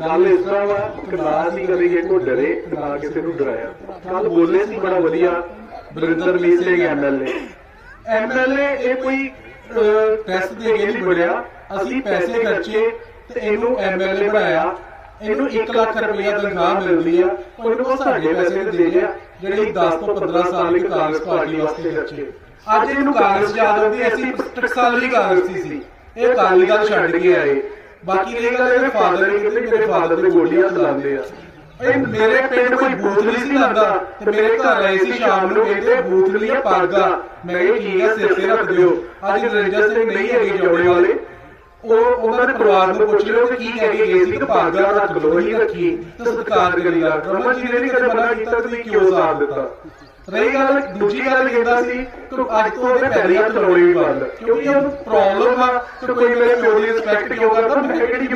ਗੱਲ ਇਸ ਤਰ੍ਹਾਂ ਵਾ ਕਿ ਨਾ ਕਦੇ ਕਿਸੇ ਕੋ ਡਰੇ ਨਾ ਕਿਸੇ ਨੂੰ ਡਰਾਇਆ। ਕੱਲ ਬੋਲੇ ਸੀ ਬੜਾ ਵਧੀਆ ਬਰਿੰਦਰ ਮੀਤ ਸਿੰਘ ਐਮਐਲਏ ਐਮਐਲਏ ਇਹ ਕੋਈ ਟੈਸਟ ਦੇ ਕੇ ਨਹੀਂ ਬਣਿਆ। ਅਸੀਂ ਪੈਸੇ ਖਰਚੇ ਤੇ ਇਹਨੂੰ ਐਮਐਲਏ ਬਣਾਇਆ। ਇਹਨੂੰ 1 ਲੱਖ ਰੁਪਇਆ ਤਨਖਾਹ ਮਿਲਦੀ ਆ ਉਹ ਇਹਨੂੰ ਉਹ ਸਾਡੇ ਪੈਸੇ ਦੇ ਰਿਹਾ ਜਿਹੜੇ 10 ਤੋਂ 15 ਸਾਲ ਇੱਕ ਕਾਂਗਰਸ ਪਾਰਟੀ ਵਾਸਤੇ ਖਰਚੇ। ਅੱਜ ਇਹਨੂੰ ਕਾਂਗਰਸ ਯਾਦ ਆਉਂਦੀ ਅਸੀਂ ਟਕਸਾਲ ਵਾਲੀ ਕਾਂਗਰਸੀ ਸੀ। ਇਹ ਕਾਲੀ ਗੱਲ ਛੱਡ ਕੇ ਆਏ। ਬਾਕੀ ਇਹ ਗੱਲ ਇਹਦੇ ਫਾਦਰ ਨੇ ਕਹਿੰਦੇ ਮੇਰੇ ਫਾਦਰ ਦੇ ਗੋਲੀਆਂ ਚਲਾਉਂਦੇ ਆ ਇਹ ਮੇਰੇ ਪਿੰਡ ਕੋਈ ਨਹੀਂ ਸੀ ਲਾਂਦਾ ਤੇ ਮੇਰੇ ਘਰ ਆਏ ਸੀ ਸ਼ਾਮ ਨੂੰ ਕਹਿੰਦੇ ਬੂਥ ਲਈ ਆ ਪਾਗਾ ਮੈਂ ਕਿਹਾ ਠੀਕ ਆ ਸਿਰ ਤੇ ਰੱਖ ਦਿਓ। ਅੱਜ ਰੰਜਾ ਸਿੰਘ ਨਹੀਂ ਹੈਗੇ ਜੋੜੇ ਵਾਲੇ। ਉਹਨਾਂ ਦੇ ਪਰਿਵਾਰ ਨੂੰ ਪੁੱਛ ਲਿਓ ਕਿ ਕੀ ਕਹਿ ਗਏ ਸੀ ਕਿ ਪਾਗਾ ਰੱਖ ਲਓ ਰੱਖੀ ਤੇ ਸਤਿਕਾਰ ਕਰੀਦਾ ਰਮਨ ਜੀ ਨੇ ਨਹੀਂ ਕਦੇ ਮਨਾ ਕੀਤਾ ਤੁਸੀਂ ਕਿਉਂ ਸਾਥ ਦਿੱਤਾ? ਰਹੀ ਗੱਲ, ਦੂਜੀ ਗੱਲ ਕਹਿੰਦਾ ਸੀ ਕਿ ਅੱਜ ਤੋਂ ਉਹਦੇ ਪੈਰੀ ਹੱਥ ਲਾਉਣੇ ਵੀ ਬੰਦ, ਕਿਉਂਕਿ ਉਹਨੂੰ ਪ੍ਰੋਬਲਮ ਆ ਕਿ ਕੋਈ ਮੇਰੇ ਪਿਓ ਦੀ ਰਿਸਪੈਕਟ ਕਿਉਂ ਕਰਦਾ ਮੈਂ ਕਿਹੜੀ